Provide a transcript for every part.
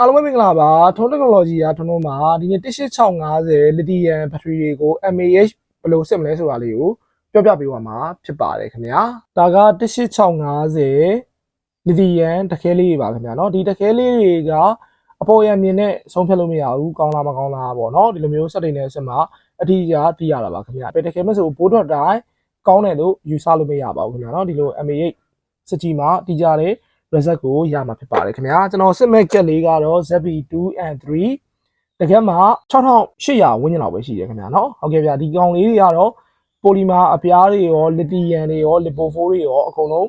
အားလုံးပဲမင်္ဂလာပါထုံး technology ကထုံးထုံးမှာဒီနေ့18650 lithium battery တွေကို mAh ဘယ်လိုစစ်မလဲဆိုတာလေးကိုပြောပြပေးပါမှာဖြစ်ပါတယ်ခင်ဗျာဒါက18650 lithium တခဲလေးတွေပါခင်ဗျာเนาะဒီတခဲလေးတွေကအပေါ်ရမြင်နဲ့ဆုံးဖြတ်လို့မရဘူးကောင်းလားမကောင်းလားပေါ့เนาะဒီလိုမျိုး setting နဲ့ဆက်မှာအထီးကသိရတာပါခင်ဗျာပဲတခဲမဲ့ဆိုဘိုးတော်တိုင်းကောင်းတယ်လို့ယူဆလို့မရပါဘူးခင်ဗျာเนาะဒီလို mAh စကြည်မှာတည်ကြတဲ့ result ကိုရမှာဖြစ်ပါတယ်ခင်ဗျာကျွန်တော်စစ်မဲ့ကက်လေးကတော့ Zabi 2 and 3တကယ်မှာ6800ဝန်းကျင်လောက်ပဲရှိတယ်ခင်ဗျာနော်ဟုတ်ကဲ့ဗျာဒီကောင်လေးတွေကတော့ polymer အပြားတွေရော lithium တွေရော lipophore တွေရောအကုန်လုံး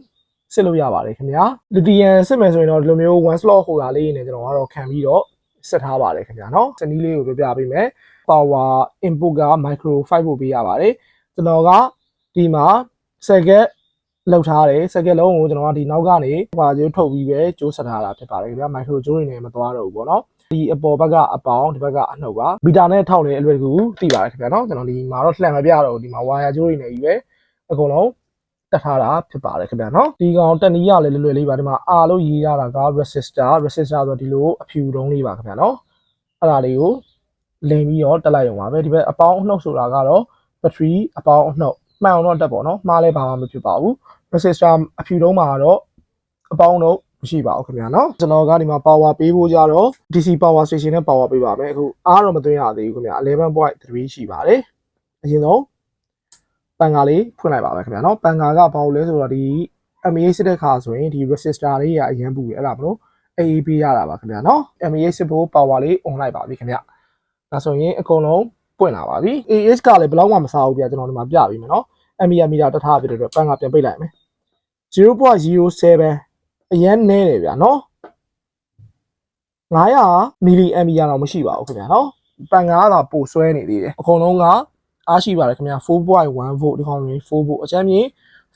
စစ်လို့ရပါတယ်ခင်ဗျာ lithium စစ်မယ်ဆိုရင်တော့ဒီလိုမျိုး one slot ဟိုတာလေးနေကျွန်တော်ကတော့ခံပြီးတော့ဆက်ထားပါတယ်ခင်ဗျာနော်စနီးလေးကိုပြပြပေးမယ် power input က micro 5 volt ပေးရပါတယ်ကျွန်တော်ကဒီမှာ circuit လောက်ထားတယ်စက်ကက်လုံးကိုကျွန်တော်ကဒီနောက်ကနေဟွာကျိုးထုတ်ပြီးပဲကျိုးဆက်ထားတာဖြစ်ပါတယ်ခင်ဗျာမိုက်ခရိုကျိုးတွေနဲ့မသွားတော့ဘူးပေါ့နော်ဒီအပေါ်ဘက်ကအပေါင်းဒီဘက်ကအနှုတ်ပါမီတာနဲ့ထောက်လေအလွယ်တကူသိပါတယ်ခင်ဗျာနော်ကျွန်တော်ဒီမှာတော့လှန်မပြတော့ဘူးဒီမှာဝါယာကျိုးတွေနဲ့ကြီးပဲအကုန်လုံးတက်ထားတာဖြစ်ပါတယ်ခင်ဗျာနော်ဒီကောင်တက်နီးရလည်းလွယ်လွယ်လေးပါဒီမှာအာလို့ရေးရတာက resistor resistor ဆိုတော့ဒီလိုအဖြူတုံးလေးပါခင်ဗျာနော်အဲ့ဒါလေးကိုလိမ်ပြီးတော့တက်လိုက်ရုံပါပဲဒီဘက်အပေါင်းအနှုတ်ဆိုတာကတော့ battery အပေါင်းအနှုတ် မှန်အောင်တော့တက်ပေါ့နော်မှားလဲဘာမှမဖြစ်ပါဘူး resistor အဖြူတုံးမှာတော့အပေါင်းတော့မရှိပါဘူးခင်ဗျာနော်ကျွန်တော်ကဒီမှာ power ပေးဖို့ကြတော့ DC power station နဲ့ power ပေးပါမယ်အခုအားတော့မသွင်းရသေးဘူးခင်ဗျာ11.3ရှိပါတယ်အရင်ဆုံးပန်ကာလေးဖွင့်လိုက်ပါမယ်ခင်ဗျာနော်ပန်ကာကဘာလို့လဲဆိုတော့ဒီ MA စစ်တဲ့ခါဆိုရင်ဒီ resistor လေးကအရင်ပူတယ်အဲ့ဒါမလို့ AA ပေးရတာပါခင်ဗျာနော် MA စစ်ဖို့ power လေး on လိုက်ပါပြီခင်ဗျာဒါဆိုရင်အကုန်လုံး ပွင့်လာပါပြီ AS ကလည်းဘယ်တော့မှမစားဘူးဗျာကျွန်တော်ဒီမှာပြပေးမယ်နော် MA မီတာတထားပြတဲ့အတွက်ပန်ကပြန်ပိတ်လိုက်မယ်0.07အရင်နဲတယ်ဗျာနော်900မီလီအမ်ပီယာတော့မရှိပါဘူးခင်ဗျာနော်ပန်ကတော့ပိုဆွဲနေသေးတယ်အကုန်လုံးကအားရှိပါတယ်ခင်ဗျာ4.1 volt ဒီကောင်ကြီး4 volt အချမ်းမြေ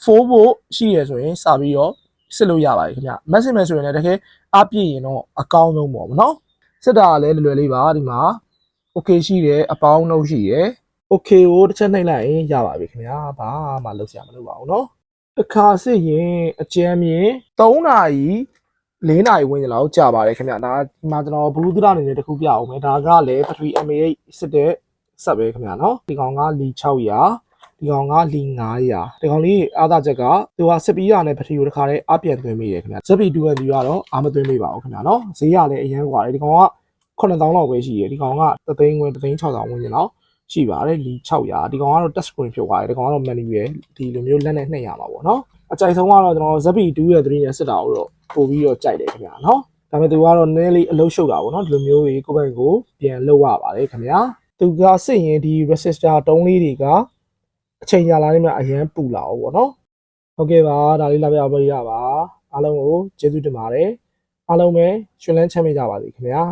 4 volt ရှိရဆိုရင်စပြီးတော့စစ်လို့ရပါတယ်ခင်ဗျာမက်ဆင်မယ်ဆိုရင်လည်းတကယ်အားပြည့်ရင်တော့အကောင်းဆုံးပေါ့ဗောနော်စစ်တာကလည်းလွယ်လွယ်လေးပါဒီမှာ okay ရှိတယ်အပေါင်းနှုတ်ရှိတယ် okay ကိုတစ်ချက်နှိပ်လိုက်ရင်ရပါပြီခင်ဗျာဘာမှလုပ်စရာမလိုပါဘူးเนาะတစ်ခါစစ်ရင်အကျမ်းမြင်3နာရီ4နာရီဝန်းကျင်လောက်ကြာပါတယ်ခင်ဗျာဒါဒီမှာကျွန်တော်ဘလူးသရအနေနဲ့တစ်ခုပြအောင်မယ်ဒါကလည်းပထဝီ MA8 စစ်တဲ့ဆက်ပဲခင်ဗျာเนาะဒီကောင်ကလီ600ဒီကောင်ကလီ900ဒီကောင်လေးအားသာချက်ကသူကစစ်ပြီးရတဲ့ပထဝီကိုတစ်ခါတည်းအပြန်သွင်းမိတယ်ခင်ဗျာ ZB2 and 3ကတော့အားမသွင်းမိပါဘူးခင်ဗျာเนาะဈေးကလည်းအရန်กว่าတယ်ဒီကောင်က 9000လောက်ပဲရှိတယ်ဒီကောင်က3သိန်းဝန်း3သိန်း6000ဝန်းကျင်လောက်ရှိပါတယ်လီ600ဒီကောင်ကတော့ touch screen ဖြစ်သွားတယ်ဒီကောင်ကတော့ manual ဒီလိုမျိုးလက်နဲ့နှိပ်ရမှာပေါ့နော်အကြိုက်ဆုံးကတော့ကျွန်တော် ZB2 ရဲ့3နဲ့စစ်တာကိုတော့ပို့ပြီးတော့ကြိုက်တယ်ခင်ဗျာနော်ဒါပေမဲ့သူကတော့နည်းလေးအလုံးရှုပ်တာပေါ့နော်ဒီလိုမျိုးကြီးကိုယ့်ဘက်ကိုပြန်လုပ်ရပါတယ်ခင်ဗျာသူကစစ်ရင်ဒီ resistor တုံးလေးတွေကအချိန်ကြာလာနေမှအရန်ပူလာအောင်ပေါ့နော်ဟုတ်ကဲ့ပါဒါလေးလာပြပေးရပါအားလုံးကိုကျေးဇူးတင်ပါတယ်အားလုံးပဲရှင်လန်းချမ်းမြေ့ကြပါစေခင်ဗျာ